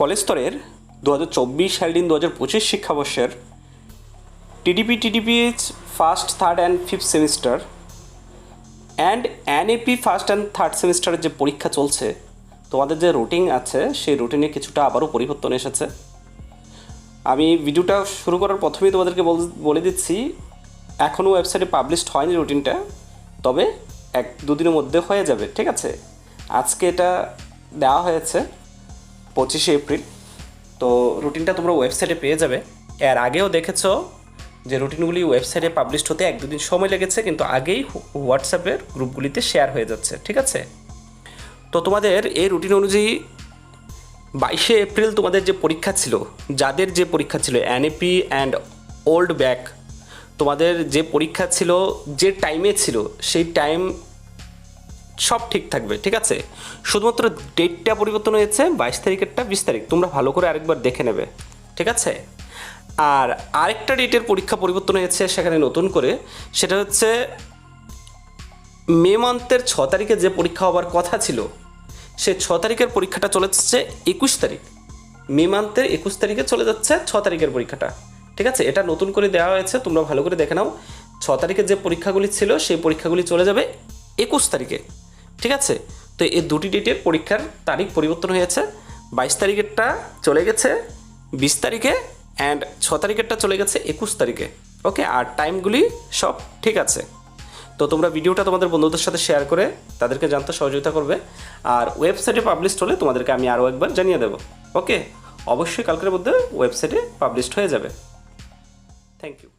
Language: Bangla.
কলেজ স্তরের দু হাজার চব্বিশ সালদিন দু হাজার পঁচিশ শিক্ষাবর্ষের TDP TDPH first, third and fifth semester and NAP first and third সেমিস্টারের যে পরীক্ষা চলছে, তোমাদের যে রুটিন আছে, সেই রুটিনে কিছুটা আবারও পরিবর্তন এসেছে। আমি ভিডিওটা শুরু করার প্রথমেই তোমাদেরকে বলে দিচ্ছি এখনও ওয়েবসাইটে পাবলিশড হয়নি রুটিনটা, তবে এক দুদিনের মধ্যে হয়ে যাবে, ঠিক আছে? আজকে এটা দেওয়া হয়েছে। পঁচিশে এপ্রিল। তো রুটিনটা তোমরা ওয়েবসাইটে পেয়ে যাবে। এর আগেও দেখেছ যে রুটিনগুলি ওয়েবসাইটে পাবলিশ হতে এক দুদিন সময় লেগেছে, কিন্তু আগেই হোয়াটসঅ্যাপের গ্রুপগুলিতে শেয়ার হয়ে যাচ্ছে, ঠিক আছে? তো তোমাদের এই রুটিন অনুযায়ী বাইশে এপ্রিল তোমাদের যে পরীক্ষা ছিল, যাদের যে পরীক্ষা ছিল এনএপি অ্যান্ড ওল্ড ব্যাক তোমাদের যে পরীক্ষা ছিল, যে টাইমে ছিল, সেই টাইম সব ঠিক থাকবে, ঠিক আছে? শুধুমাত্র ডেটটা পরিবর্তন হয়েছে, বাইশ তারিখেরটা বিশ তারিখ। তোমরা ভালো করে আরেকবার দেখে নেবে, ঠিক আছে? আর আরেকটা ডেটের পরীক্ষা পরিবর্তন হয়েছে সেখানে নতুন করে, সেটা হচ্ছে মে মান্থের ছ তারিখে যে পরীক্ষা হবার কথা ছিল, সে ছ তারিখের পরীক্ষাটা চলে যাচ্ছে একুশ তারিখ। মে মান্থের একুশ তারিখে চলে যাচ্ছে ছ তারিখের পরীক্ষাটা, ঠিক আছে? এটা নতুন করে দেওয়া হয়েছে, তোমরা ভালো করে দেখে নাও। ছ তারিখের যে পরীক্ষাগুলি ছিল, সেই পরীক্ষাগুলি চলে যাবে একুশ তারিখে। ঠিক আছে? তো এই দুটি ডেটের পরীক্ষার তারিখ পরিবর্তন হয়েছে। বাইশ তারিখেরটা চলে গেছে, বিশ তারিখে অ্যান্ড ছ তারিখেরটা চলে গেছে একুশ তারিখে। ওকে আর টাইমগুলি সব ঠিক আছে। তো তোমরা ভিডিওটা তোমাদের বন্ধুদের সাথে শেয়ার করে তাদেরকে জানতে সহযোগিতা করবে। আর ওয়েবসাইটে পাবলিশড হলে তোমাদেরকে আমি আরও একবার জানিয়ে দেবো। ওকে অবশ্যই কালকের মধ্যে ওয়েবসাইটে পাবলিশড হয়ে যাবে। Thank you